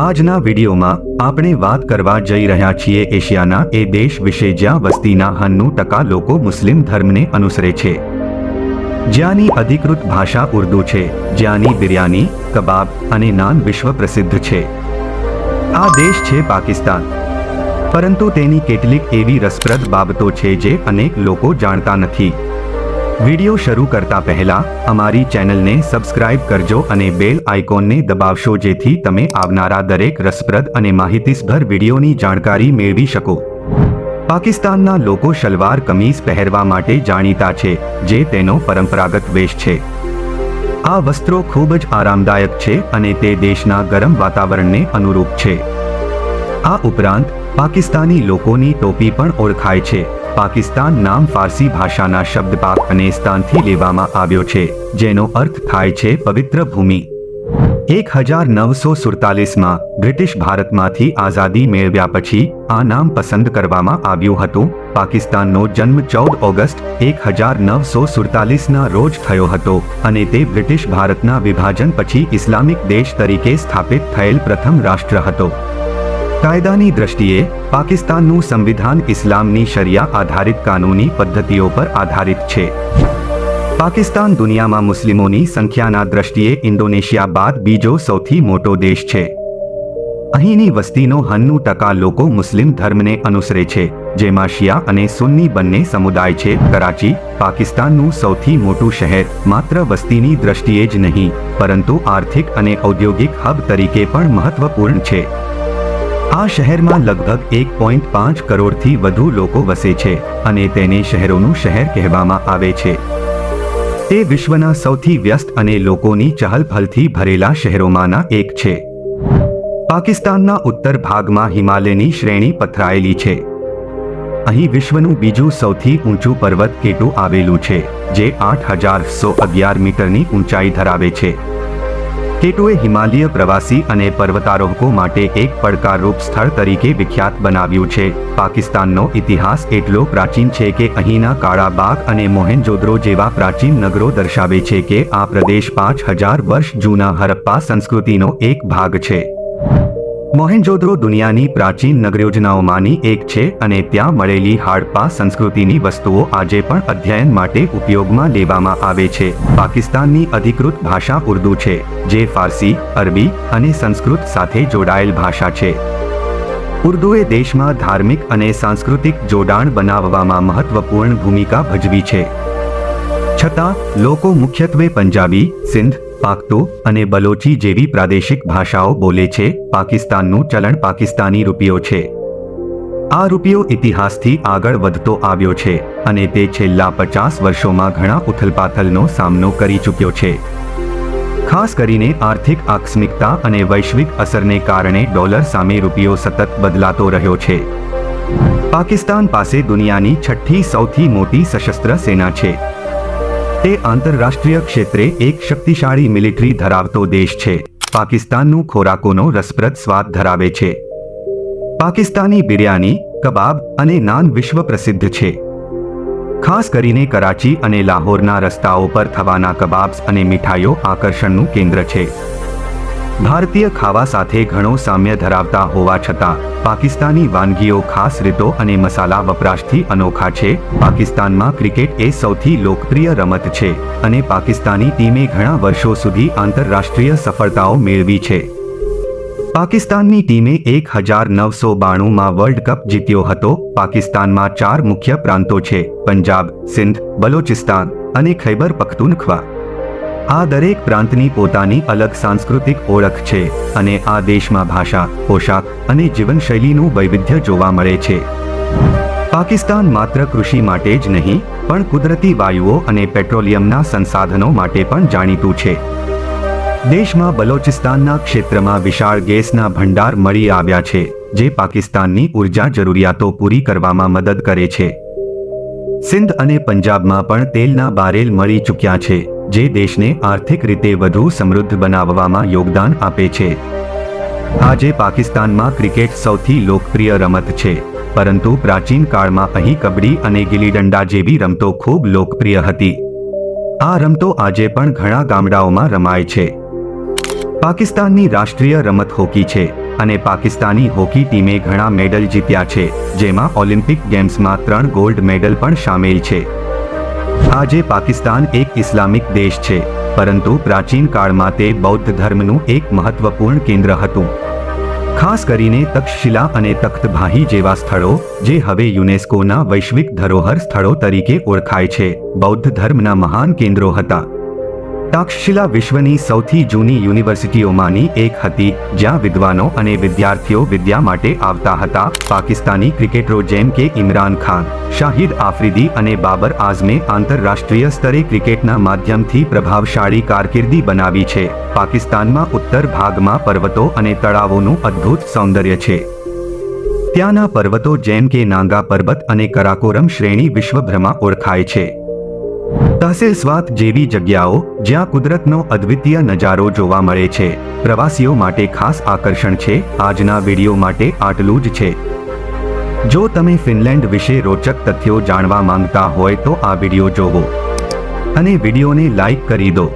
આજના વિડીયોમાં આપણે વાત કરવા જઈ રહ્યા છીએ એશિયાના એ દેશ વિશે જ્યાં વસ્તીના હન્નું ટકા લોકો મુસ્લિમ ધર્મને અનુસરે છે. જ્યાંની અધિકૃત ભાષા ઉર્દુ છે, જ્યાંની બિરયાની, કબાબ અને નાન વિશ્વ પ્રસિદ્ધ છે. આ દેશ છે પાકિસ્તાન. પરંતુ તેની કેટલીક એવી રસપ્રદ બાબતો છે જે અનેક લોકો જાણતા નથી. વિડિયો શરૂ કરતા પહેલા અમારી ચેનલને સબસ્ક્રાઇબ કરજો અને બેલ આઇકોનને દબાવશો જેથી તમે આવનારા દરેક રસપ્રદ અને માહિતીસભર વિડિયોની જાણકારી મેળવી શકો. પાકિસ્તાનના લોકો શલવાર કમીઝ પહેરવા માટે જાણીતા છે, જે તેનો પરંપરાગત વેશ છે. આ વસ્ત્રો ખૂબ જ આરામદાયક છે અને તે દેશના ગરમ વાતાવરણને અનુરૂપ છે. આ ઉપરાંત, પાકિસ્તાની લોકોની ટોપી પણ ઓળખાય છે. પાકિસ્તાન નામ ફારસી ભાષાના શબ્દ પાક અને સ્થાનથી લેવામાં આવ્યો છે, જેનો અર્થ થાય છે પવિત્ર ભૂમિ. એક હજાર નવસો સુડતાલીસમાં બ્રિટિશ ભારતમાંથી આઝાદી મેળવ્યા પછી આ નામ પસંદ કરવામાં આવ્યું હતું. પાકિસ્તાનનો જન્મ ચૌદ ઓગસ્ટ એક હજાર નવસો સુડતાલીસના રોજ થયો હતો અને તે બ્રિટિશ ભારતના વિભાજન પછી ઇસ્લામિક દેશ તરીકે સ્થાપિત થયેલ પ્રથમ રાષ્ટ્ર હતો. કાયદાની દ્રષ્ટિએ પાકિસ્તાનનું સંવિધાન ઇસ્લામની શરિયા આધારિત કાનૂની પદ્ધતિઓ પર આધારિત છે. પાકિસ્તાન દુનિયામાં મુસ્લિમોની સંખ્યાના દ્રષ્ટિએ ઇન્ડોનેશિયા બાદ બીજો સૌથી મોટો દેશ છે. અહીંની વસ્તીનો હન્નું ટકા લોકો મુસ્લિમ ધર્મને અનુસરે છે, જેમાં શિયા અને સુન્ની બંને સમુદાય છે. કરાચી, પાકિસ્તાનનું સૌથી મોટું શહેર, માત્ર વસ્તીની દ્રષ્ટિએ જ નહીં, પરંતુ આર્થિક અને ઔદ્યોગિક હબ તરીકે પણ મહત્વપૂર્ણ છે. આ શહેરમાં લગભગ એક પોઈન્ટ પાંચ કરોડથી વધુ લોકો વસે છે અને તેને શહેરોનું શહેર કહેવામાં આવે છે. તે વિશ્વના સૌથી વ્યસ્ત અને લોકોની ચહલપહલથી ભરેલા શહેરોમાંના એક છે. પાકિસ્તાનના ઉત્તર ભાગમાં હિમાલયની શ્રેણી પથરાયેલી છે. અહીં વિશ્વનું બીજું સૌથી ઊંચું પર્વત કેટુ આવેલું છે, જે આઠ હજાર સો અગિયાર મીટરની ઊંચાઈ ધરાવે છે. કેટુએ હિમાલય પ્રવાસી અને પર્વતારોહકો માટે એક પડકારરૂપ સ્થળ તરીકે વિખ્યાત બનાવ્યું છે. પાકિસ્તાનનો ઇતિહાસ એટલો પ્રાચીન છે કે અહીંના કાળા બાગ અને મોહેનજોદરો જેવા પ્રાચીન નગરો દર્શાવે છે કે આ પ્રદેશ પાંચ હજાર વર્ષ જૂના હરપ્પા સંસ્કૃતિનો એક ભાગ છે. મોહેનજોદરો દુનિયાની પ્રાચીન નગરયોજનાઓમાંની એક છે અને ત્યાં મળેલી હાડપા સંસ્કૃતિની વસ્તુઓ આજે પણ અધ્યયન માટે ઉપયોગમાં લેવામાં આવે છે. પાકિસ્તાનની અધિકૃત ભાષા ઉર્દુ છે, જે ફારસી, અરબી અને સંસ્કૃત સાથે જોડાયેલ ભાષા છે. ઉર્દુએ દેશમાં ધાર્મિક અને સાંસ્કૃતિક જોડાણ બનાવવામાં મહત્વપૂર્ણ ભૂમિકા ભજવી છે. છતાં, લોકો મુખ્યત્વે પંજાબી, સિંધ પાખ્તો અને બલોચી જેવી પ્રાદેશિક ભાષાઓ બોલે છે. પાકિસ્તાનનું ચલણ પાકિસ્તાની રૂપિયો છે. આ રૂપિયો ઇતિહાસથી આગળ વધતો આવ્યો છે અને તે છેલ્લા પચાસ વર્ષોમાં ઘણા ઉથલપાથલનો સામનો કરી ચૂક્યો છે. ખાસ કરીને આર્થિક આકસ્મિકતા અને વૈશ્વિક અસરને કારણે ડોલર સામે રૂપિયો સતત બદલાતો રહ્યો છે. પાકિસ્તાન પાસે દુનિયાની છઠ્ઠી સૌથી મોટી સશસ્ત્ર સેના છે. તે આંતરરાષ્ટ્રીય ક્ષેત્રે એક શક્તિશાળી મિલિટરી ધરાવતો દેશ છે. પાકિસ્તાનનું ખોરાકોનો રસપ્રદ સ્વાદ ધરાવે છે. પાકિસ્તાની બિરયાની, કબાબ અને નાન વિશ્વ પ્રસિદ્ધ છે. ખાસ કરીને કરાચી અને લાહોરના રસ્તાઓ પર થવાના કબાબ્સ અને મીઠાઈઓ આકર્ષણનું કેન્દ્ર છે. ભારતીય ખાવા સાથે ઘણો સામ્ય ધરાવતા હોવા છતાં, પાકિસ્તાની વાનગીઓ ખાસ રીતો અને મસાલા વપરાશથી અનોખા છે. પાકિસ્તાનમાં ક્રિકેટ એ સૌથી લોકપ્રિય રમત છે અને પાકિસ્તાની ટીમે ઘણા વર્ષો સુધી આંતરરાષ્ટ્રીય સફળતાઓ મેળવી છે. પાકિસ્તાનની ટીમે એક હજાર નવસો બાણુંમાં વર્લ્ડ કપ જીત્યો હતો. પાકિસ્તાનમાં ચાર મુખ્ય પ્રાંતો છે. પંજાબ, સિંધ, બલોચિસ્તાન અને ખૈબર પખ્તુનખ્વા. આ દરેક પ્રાંતની પોતાની અલગ સાંસ્કૃતિક ઓળખ છે અને આ દેશમાં ભાષા, પોશાક અને જીવનશૈલીનું વૈવિધ્ય જોવા મળે છે. પાકિસ્તાન માત્ર કૃષિ માટે જ નહીં, પણ કુદરતી વાયુઓ અને પેટ્રોલિયમના સંસાધનો માટે પણ જાણીતું છે. દેશમાં બલોચિસ્તાનના ક્ષેત્રમાં વિશાળ ગેસના ભંડાર મળી આવ્યા છે, જે પાકિસ્તાનની ઊર્જા જરૂરિયાતો પૂરી કરવામાં મદદ કરે છે. સિંધ અને પંજાબમાં પણ તેલના બારેલ મળી ચૂક્યા છે. જે દેશને આર્થિક રીતે વધુ સમૃદ્ધ બનાવવામાં યોગદાન આપે છે. આજે પાકિસ્તાનમાં ક્રિકેટ સૌથી લોકપ્રિય રમત છે, પરંતુ પ્રાચીન કાળમાં અહીં કબડ્ડી અને ગિલ્લીડંડા જેવી રમતો ખૂબ લોકપ્રિય હતી. આ રમતો આજે પણ ઘણા ગામડાઓમાં રમાય છે. પાકિસ્તાનની રાષ્ટ્રીય રમત હોકી છે અને પાકિસ્તાની હોકી ટીમે ઘણા મેડલ જીત્યા છે, જેમાં ઓલિમ્પિક ગેમ્સમાં ત્રણ ગોલ્ડ મેડલ પણ સામેલ છે. આજે પાકિસ્તાન એક ઇસ્લામિક દેશ છે, પરંતુ પ્રાચીન કાળમાં તે બૌદ્ધ ધર્મનું એક મહત્વપૂર્ણ કેન્દ્ર હતું. ખાસ કરીને તક્ષશિલા અને તખ્તભાહી જેવા સ્થળો, જે હવે યુનેસ્કોના વૈશ્વિક ધરોહર સ્થળો તરીકે ઓળખાય છે, બૌદ્ધ ધર્મના મહાન કેન્દ્રો હતા. તક્ષશિલા વિશ્વની સૌથી જૂની યુનિવર્સિટીઓમાંની એક હતી, જ્યાં વિદ્વાનો અને વિદ્યાર્થીઓ વિદ્યા માટે આવતા હતા. પાકિસ્તાની ક્રિકેટરો જેમ કે ઇમરાન ખાન, શાહિદ આફ્રિદી અને બાબર આઝમે આંતરરાષ્ટ્રીય સ્તરે ક્રિકેટના માધ્યમથી પ્રભાવશાળી કારકિર્દી બનાવી છે. પાકિસ્તાનમાં ઉત્તર ભાગમાં પર્વતો અને તળાવોનું અદ્ભુત સૌંદર્ય છે. ત્યાંના પર્વતો જેમ કે નાંગા પર્વત અને કરાકોરમ શ્રેણી વિશ્વભરમાં ઓળખાય છે. તહસીલ જેવી જગ્યાઓ જ્યાં કુદરતનો અદ્વિતીય નજારો જોવા મળે છે. પ્રવાસીઓ માટે ખાસ આકર્ષણ છે. આજના વીડિયો માટે આટલું જ છે. જો તમે ફિનલેન્ડ વિશે રોચક તથ્યો જાણવા માંગતા હોય તો આ વીડિયો જોવો. અને વિડીયોને લાઈક કરી દો.